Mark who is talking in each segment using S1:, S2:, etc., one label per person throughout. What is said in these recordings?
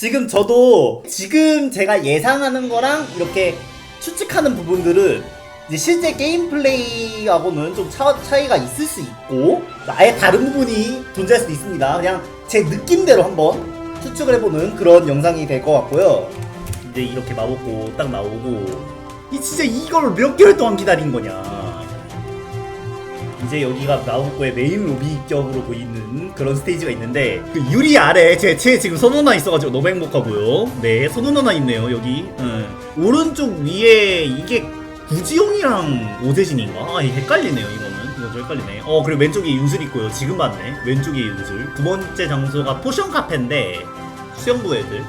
S1: 지금 저도 지금 제가 예상하는 거랑 이렇게 추측하는 부분들은 이제 실제 게임 플레이하고는 좀 차, 차이가 있을 수 있고 아예 다른 부분이 존재할 수도 있습니다. 그냥 제 느낌대로 한번 추측을 해보는 그런 영상이 될 것 같고요. 이제 이렇게 마법고 딱 나오고 이 진짜 이걸 몇 개월 동안 기다린 거냐. 이제 여기가 마법고의 메인 로비격으로 보이는 그런 스테이지가 있는데 그 유리 아래 제, 제 지금 손오나 있어가지고 너무 행복하고요. 네, 손오나 있네요 여기. 응. 오른쪽 위에 이게 구지용이랑 오재진인가? 아, 헷갈리네요 이거는. 이거 좀 헷갈리네. 어 그리고 왼쪽에 윤술 있고요. 지금 봤네. 왼쪽에 윤술. 두 번째 장소가 포션 카페인데 수영부 애들.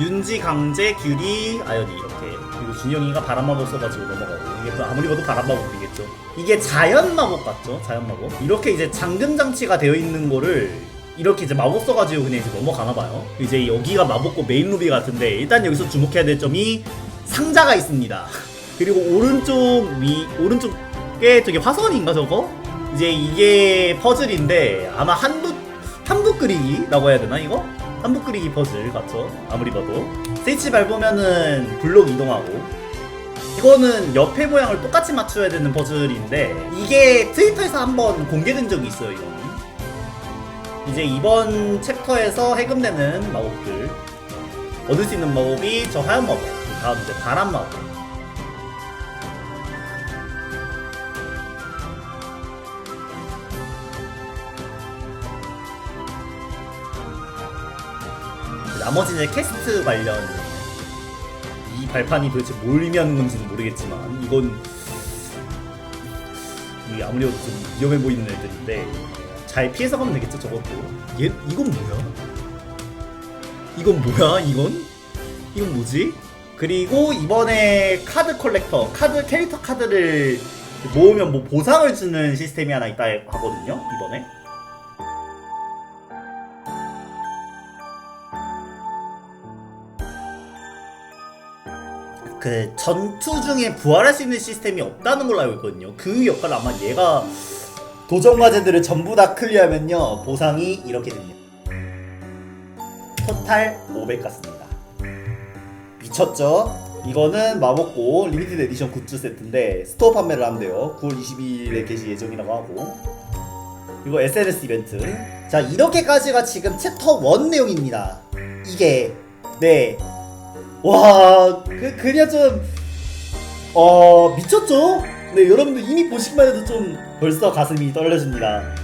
S1: 윤지, 강재, 규리, 아연이 이렇게. 그리고 준영이가 바람마법 써가지고 넘어가고 또 아무리 봐도 바람 마법이겠죠. 이게 자연 마법 같죠? 자연 마법. 이렇게 이제 잠금 장치가 되어 있는 거를 이렇게 이제 마법 써가지고 그냥 이제 넘어가나 봐요. 이제 여기가 마법고 메인 루비 같은데 일단 여기서 주목해야 될 점이 상자가 있습니다. 그리고 오른쪽 위 오른쪽에 저게 화선인가 저거? 이제 이게 퍼즐인데 아마 한붓 한붓 그리기라고 해야 되나 이거? 한붓 그리기 퍼즐 같죠? 아무리 봐도 스위치 밟으면은 블록 이동하고 이거는 옆에 모양을 똑같이 맞춰야 되는 퍼즐인데 이게 트위터에서 한번 공개된 적이 있어요 이거는. 이제 이번 챕터에서 해금되는 마법들. 얻을 수 있는 마법이 저 하얀 마법 다음 이제 바람 마법. 나머지는 이제 캐스트 관련 이 발판이 도대체 뭘 의미하는 건지는 모르겠지만 이건 이 아무리 봐도 좀 위험해 보이는 애들인데 잘 피해서 가면 되겠죠 저것도 얘 이건 뭐야? 이건 뭐야 이건? 이건 뭐지? 그리고 이번에 카드 컬렉터 카드 캐릭터 카드를 모으면 뭐 보상을 주는 시스템이 하나 있다 하거든요 이번에 그 전투 중에 부활할 수 있는 시스템이 없다는 걸로 알고 있거든요. 그 역할을 아마 얘가 도전 과제들을 전부 다 클리어하면요 보상이 이렇게 됩니다. 토탈 500 같습니다. 미쳤죠? 이거는 마법고 리미티드 에디션 굿즈 세트인데 스토어 판매를 한대요. 9월 22일에 개시 예정이라고 하고 이거 SNS 이벤트. 자 이렇게까지가 지금 챕터 1 내용입니다. 이게 네 와, 그, 그냥 좀, 어, 미쳤죠? 네, 여러분들 이미 보시기만 해도 좀 벌써 가슴이 떨려집니다.